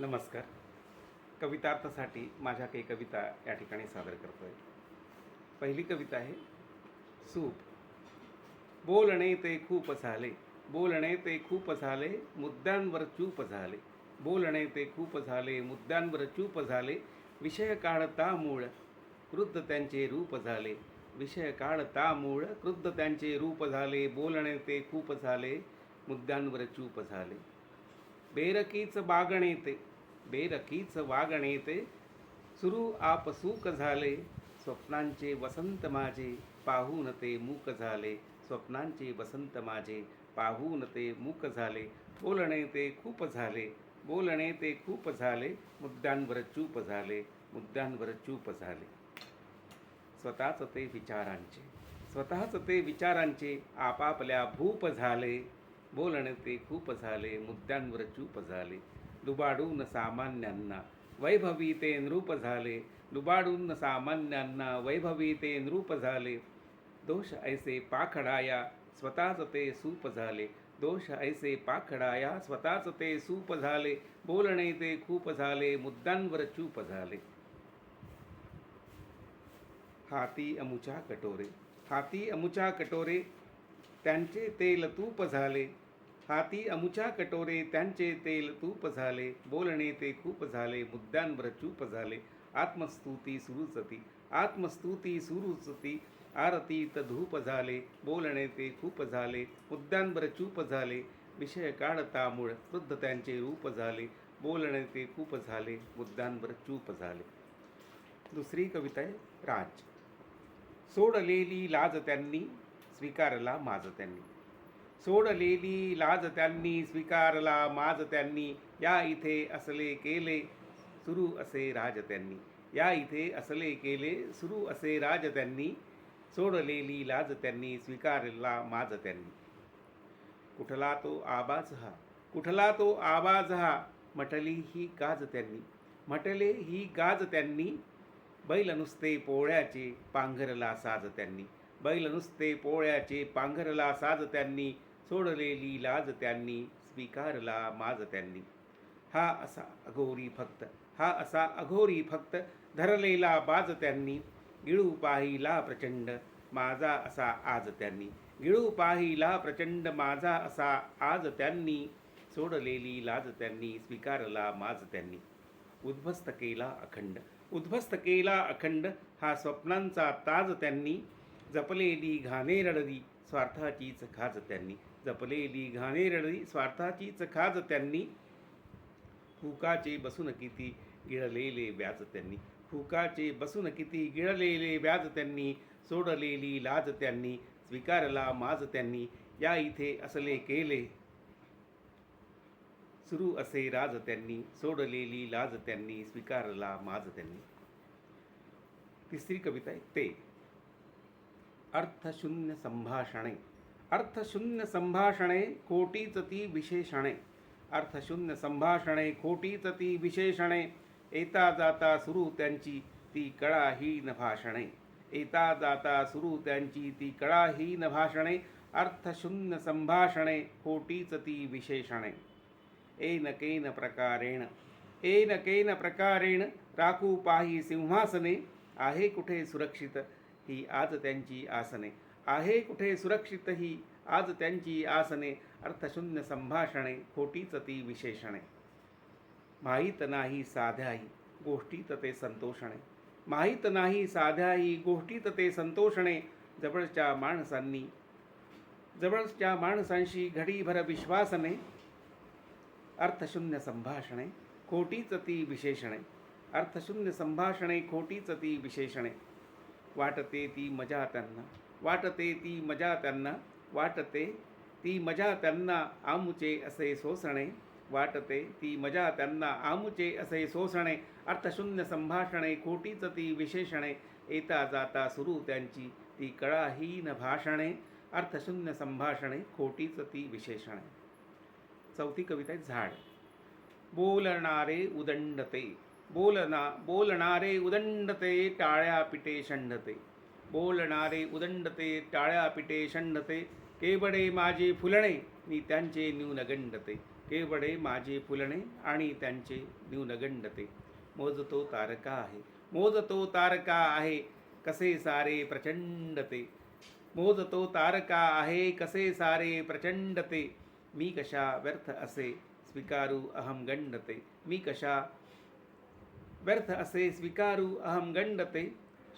नमस्कार. कवितार्थासाठी माझ्या काही कविता या ठिकाणी सादर करतो आहे पहिली कविता आहे सूप. बोलणे ते खूप झाले बोलणे ते खूप झाले मुद्द्यांवर चूप झाले. बोलणे ते खूप झाले मुद्द्यांवर चूप झाले विषय काढता मूळ क्रुद्ध त्यांचे रूप झाले. विषय काढता मूळ क्रुद्ध त्यांचे रूप झाले बोलणे ते खूप झाले मुद्द्यांवर चूप झाले. बेरकीच बागणे ते बेरकीच वागणे ते. सुरू आपसूक झाले स्वप्नांचे वसंत माझे पाहून ते मूक झाले. स्वप्नांचे वसंत माझे पाहून ते मूक झाले. बोलणे ते खूप झाले बोलणे ते खूप झाले. मुद्द्यांवर चूप झाले मुद्द्यांवर चूप झाले. स्वतःच ते विचारांचे स्वतःच ते विचारांचे आपापल्या भूप झाले. बोलणे ते खूप झाले मुद्द्यांवर चूप झाले. लुबाडून सामान्यांना वैभवी ते नृप झाले लुबाडून सामान्यांना वैभवी ते नृप झाले दोष ऐसे पाखडाया स्वतःच ते सूप झाले दोष ऐसे पाखडाया स्वतःच ते सूप झाले बोलणे ते खूप झाले मुद्द्यांवर चूप झाले हाती अमुच्या कटोरे हाती अमुच्या कटोरे त्यांचे तेल तूप झाले हाती अमुच्या कटोरे त्यांचे तेल तूप झाले बोलणे ते खूप झाले मुद्द्यांवर चूप झाले आत्मस्तुती सुरुचती आत्मस्तुती सुरुचती आरतीत धूप झाले बोलणे ते खूप झाले मुद्द्यांवर चूप झाले विषय काढता मूळ वृद्ध त्यांचे रूप झाले बोलणे ते खूप झाले मुद्द्यांवर चूप झाले. दुसरी कविता आहे राज. सोडलेली लाज त्यांनी स्वीकारला माझ त्यांनी. सोडलेली लाज त्यांनी स्वीकारला माज त्यांनी. या इथे असले केले सुरू असे राज त्यांनी. या इथे असले केले सुरू असे राज त्यांनी. सोडलेली लाज त्यांनी स्वीकारला माज त्यांनी. कुठला तो आबाज हा? कुठला तो आवाज हा? म्हटली ही गाज त्यांनी. म्हटले ही गाज त्यांनी. बैल नुसते पोळ्याचे पांघरला साज त्यांनी. बैल नुसते पोळ्याचे पांघरला साज त्यांनी. सोडलेली लाज त्यांनी स्वीकारला माज त्यांनी. हा असा अघोरी फक्त हा असा अघोरी फक्त धरलेला बाज त्यांनी. गिळू पाहिला प्रचंड माझा असा आज त्यांनी. गिळू पाहिला प्रचंड माझा असा आज त्यांनी. सोडलेली लाज त्यांनी स्वीकारला माज त्यांनी. उद्ध्वस्त केला अखंड उद्ध्वस्त केला अखंड हा स्वप्नांचा ताज त्यांनी. जपलेली घाणेरडली स्वार्थाचीच खाज त्यांनी जपलेली घाणेरळी स्वार्थाचीच खाज त्यांनी. हुकाचे बसून किती गिळलेले व्याज त्यांनी. हुकाचे बसून किती गिळलेले व्याज त्यांनी. सोडलेली लाज त्यांनी स्वीकारला माज त्यांनी. या इथे असले केले. सुरू असे राज त्यांनी सोडलेली लाज त्यांनी स्वीकारला माज त्यांनी. तिसरी कविता आहे ते. अर्थशून्य संभाषणे. अर्थशून्य संभाषणे कोटीच ती विशेषणे. अर्थशून्य संभाषणे खोटीच ती विशेषणे. येता जाता सुरू त्यांची ती कळाहीन भाषणे. येता जाता सुरू त्यांची ती कळाहीन भाषणे. अर्थशून्य संभाषणे खोटीच ती विशेषणे. एन केन प्रकारेण. एन केन प्रकारेण. राखू पाही सिंहासने. आहे कुठे सुरक्षित? ही आज त्यांची आसने. आहे कुठे सुरक्षित ही आज त्यांची आसने. अर्थशून्य संभाषणे खोटीच ती विशेषणे. माहीत नाही साध्याही गोष्टीत ते संतोषणे. माहीत नाही साध्याही गोष्टीत ते संतोषणे. जवळच्या माणसांनी जवळच्या माणसांशी घडीभर विश्वासने अर्थशून्य संभाषणे खोटीच ती विशेषणे. अर्थशून्य संभाषणे खोटीच ती विशेषणे. वाटते ती मजा त्यांना. वाटते ती मजा त्यांना. वाटते ती मजा त्यांना आमुचे असे सोसणे वाटते ती मजा त्यांना आमुचे असे सोसणे अर्थशून्य संभाषणे खोटीच ती विशेषणे. येता जाता सुरू त्यांची ती कळाहीन भाषणे. अर्थशून्य संभाषणे खोटीच ती विशेषणे. चौथी कविता आहे झाड. बोलणारे उदंडते. बोलना बोलणारे उदंडते टाळ्या पिटे शंढते बोलणारे उदंडते टाळ्या पिटे शंढते केवडे माझे फुलणे मी त्यांचे न्यूनगंडते केवडे माझे फुलणे आणि त्यांचे न्यूनगंडते मोजतो तारका आहे. मोजतो तारका आहे कसे सारे प्रचंडते. मोजतो तारका आहे कसे सारे प्रचंडते. मी कशा व्यर्थ असे स्वीकारू अहम गंडते. मी कशा व्यर्थ असे स्वीकारू अहम गंडते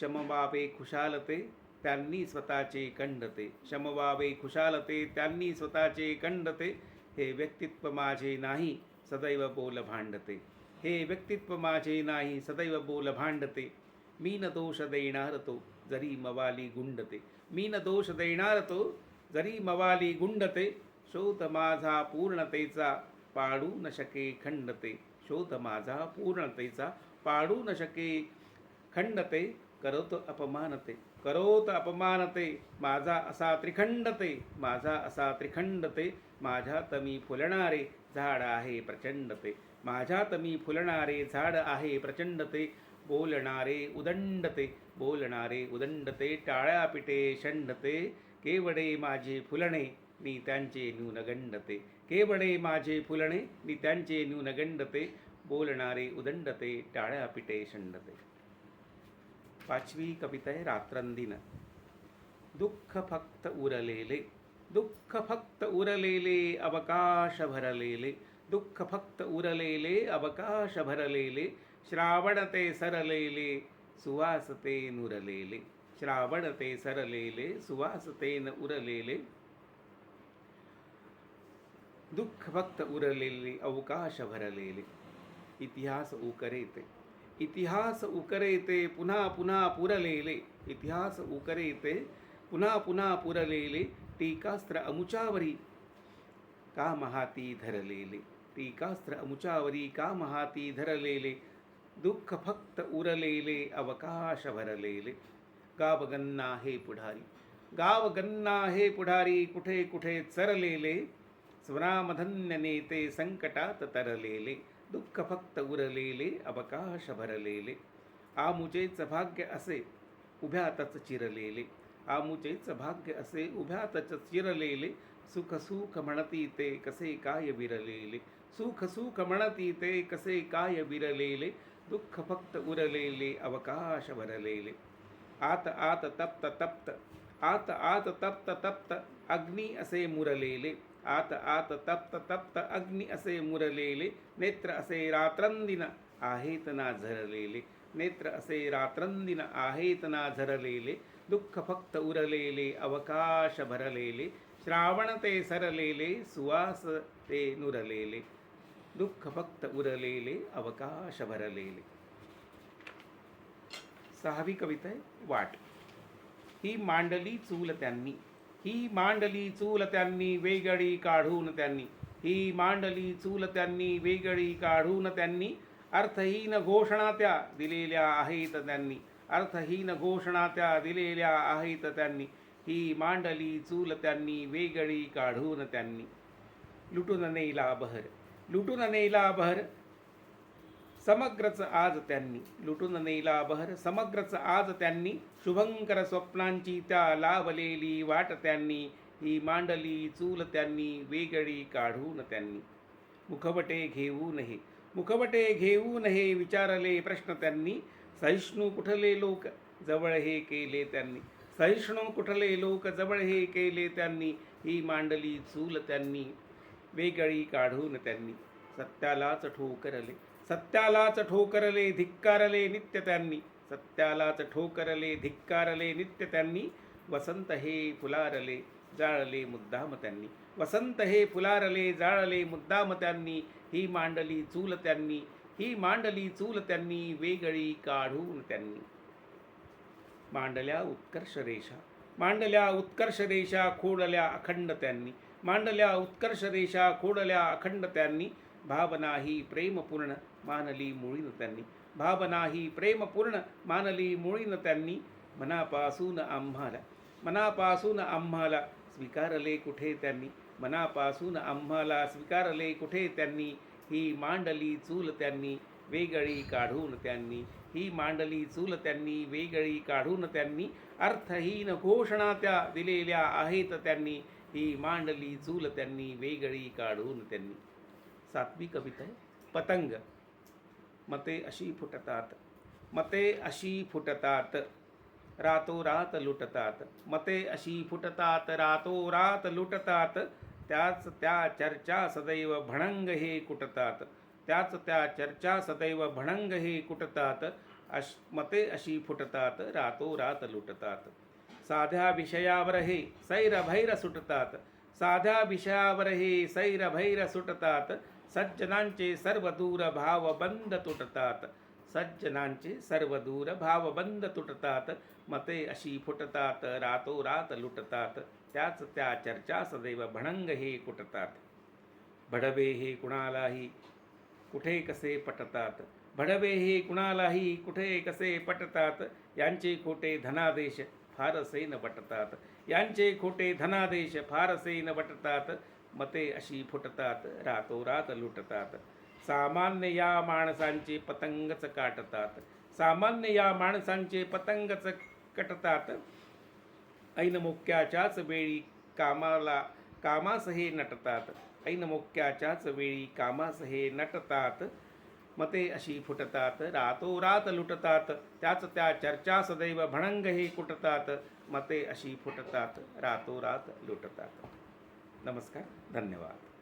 शमवावे खुशालते त्यांनी स्वतःचे कंडते. शमवावे खुशालते त्यांनी स्वतःचे खंडते हे व्यक्तित्व माझे नाही सदैव बोल भांडते. हे व्यक्तित्व माझे नाही सदैव बोल भांडते. मी न दोष देणार तो जरी मवाली गुंडते. मी न दोष देणार तो जरी मवाली गुंडते. शोध माझा पूर्णतेचा पाडू न शके खंडते. शोध माझा पूर्णतेचा पाडू न शके खंडते करोत अपमानते. करोत अपमानते माझा असा त्रिखंडते माझा असा त्रिखंडते माझ्यात मी फुलणारे झाड आहे प्रचंडते. माझ्यात मी फुलणारे झाड आहे प्रचंडते बोलणारे उदंडते. बोलणारे उदंडते टाळ्या पिटे शंडते. केवडे माझे फुलणे मी त्यांचे न्यूनगंडते केवळे माझे फुलणे मी त्यांचे न्यूनगंडते बोलणारे उदंडते टाळ्या पिटे शंडते. पाचवी कविता आहे रात्रंदिन. दुःख फक्त उरलेले दुःख फक्त उरलेले अवकाश भरलेले दुःख फक्त उरलेले अवकाश भरलेले श्रावण ते सरलेले सुवासते नुरलेले. श्रावण ते सरलेले सुवासतेन उरलेले दुःख फक्त उरलेले अवकाश भरलेले इतिहास उकरेते इतिहास उकरेते पुन्हा पुन्हा पुरलेले इतिहास उकरेते पुन्हा पुन्हा पुरलेले टीकास्त्र अमुचावरी का महाती धरलेले टीकास्त्र अमुचावरी का महाती धरलेले दुःख फक्त उरलेले अवकाश भरलेले गावगन्ना हे पुढारी गावगन्ना हे पुढारी कुठे कुठे चरलेले स्वरामधन्य नेते संकटात तरलेले दुःख फक्त उरलेले अवकाश भरलेले. आमुचेच भाग्य असे उभ्यातच चिरलेले. आमुचेच भाग्य असे उभ्यातच चिरलेले. सुख सुख म्हणती ते कसे काय विरलेले. सुख सुख म्हणती ते कसे काय विरलेले. दुःख फक्त उरलेले अवकाश भरलेले. आत आत तप्त तप्त आत आत तप्त तप्त अग्नी असे मुरलेले. आत आत तप्त तप्त अग्नी असे मुरलेले नेत्र असे रात्रंदिन आहेत ना झरलेले नेत्र असे रात्रंदिन आहेत ना झरलेले दुःख फक्त उरलेले अवकाश भरलेले श्रावण ते सरलेले सुवास ते नुरलेले दुःख फक्त उरलेले अवकाश भरलेले सहावी कविता आहे वाट ही मांडली चूल त्यांनी ही मांडली चूल त्यांनी वेगळी काढून त्यांनी. ही मांडली चूल त्यांनी वेगळी काढून त्यांनी. अर्थहीन घोषणा त्या दिलेल्या आहेत त्यांनी. अर्थहीन घोषणा त्या दिलेल्या आहेत त्यांनी. ही मांडली चूल त्यांनी वेगळी काढून त्यांनी. लुटून नेला बहर. लुटून नेला बहर. समग्रच आज त्यांनी. लुटून नेला बहर. समग्रच आज त्यांनी. शुभंकर स्वप्नांची त्या लावलेली वाट त्यांनी. ही मांडली चूल त्यांनी. वेगळी काढून त्यांनी. मुखवटे घेऊन हे. मुखवटे घेऊन हे विचारले प्रश्न त्यांनी. सहिष्णू कुठले लोक? जवळ हे केले त्यांनी. सहिष्णू कुठले लोक? जवळ हे केले त्यांनी. ही मांडली चूल त्यांनी. वेगळी काढून त्यांनी. सत्यालाच ठोकरले. सत्यालाच ठोकरले धिक्कारले नित्य त्यांनी. सत्यालाच ठोकरले धिक्कारले नित्य त्यांनी. वसंत हे फुलारले जाळले मुद्दाम त्यांनी. वसंत हे फुलारले जाळले मुद्दाम त्यांनी. ही मांडली चूल त्यांनी. ही मांडली चूल त्यांनी वेगळी काढून त्यांनी. मांडल्या उत्कर्ष रेषा. मांडल्या उत्कर्ष रेषा खोडल्या अखंड त्यांनी. मांडल्या उत्कर्ष रेषा खोडल्या अखंड त्यांनी. भावना ही प्रेमपूर्ण मानली मुळीन त्यांनी. भावना ही प्रेमपूर्ण मानली मुळीन त्यांनी. मनापासून आम्हाला मनापासून आम्हाला स्वीकारले कुठे त्यांनी? मनापासून आम्हाला स्वीकारले कुठे त्यांनी? ही मांडली चूल त्यांनी वेगळी काढून त्यांनी. ही मांडली चूल त्यांनी वेगळी काढून त्यांनी. अर्थहीन घोषणा त्या दिलेल्या आहेत त्यांनी. ही मांडली चूल त्यांनी वेगळी काढून त्यांनी. सातवी कविता पतंग. मते अशी फुटतात. मते अशी फुटतात रातोरात लुटतात. मते अशी फुटतात रातोरात लुटतात. त्याच त्या चर्चा सदैव भणंग हे कुटतात. त्याच त्या चर्चा सदैव भणंग हे कुटतात. अश मते अशी फुटतात रातोरात लुटतात. साध्या विषयावर हे सैरभैर सुटतात. साध्या विषयावर हे सैरभैर सुटतात. सज्जनांचे सर्व दूर भाव बंद तुटतात. सज्जनांचे सर्व दूर भाव बंद तुटतात. मते अशी फुटतात रातोरात लुटतात. त्याच त्या चर्चा सदैव भणंग हे कुटतात. भडवे हे कुणालाही कुठे कसे पटतात? भडवे हे कुणालाही कुठे कसे पटतात? यांचे खोटे धनादेश फारसे न पटतात यांचे खोटे धनादेश फारसे न पटतात मते अशी फुटतात रातोरात लुटतात. सामान्य या माणसांचे पतंगच काटतात. सामान्य या माणसांचे पतंगच कटतात. ऐन मोक्याच्याच वेळी कामाला कामास हे नटतात. ऐन मोक्याच्याच वेळी कामास हे नटतात. मते अशी फुटतात रातोरात लुटतात. त्याच त्या चर्चा सदैव भणंग हे कुटतात. मते अशी फुटतात रातोरात लुटतात. नमस्कार धन्यवाद.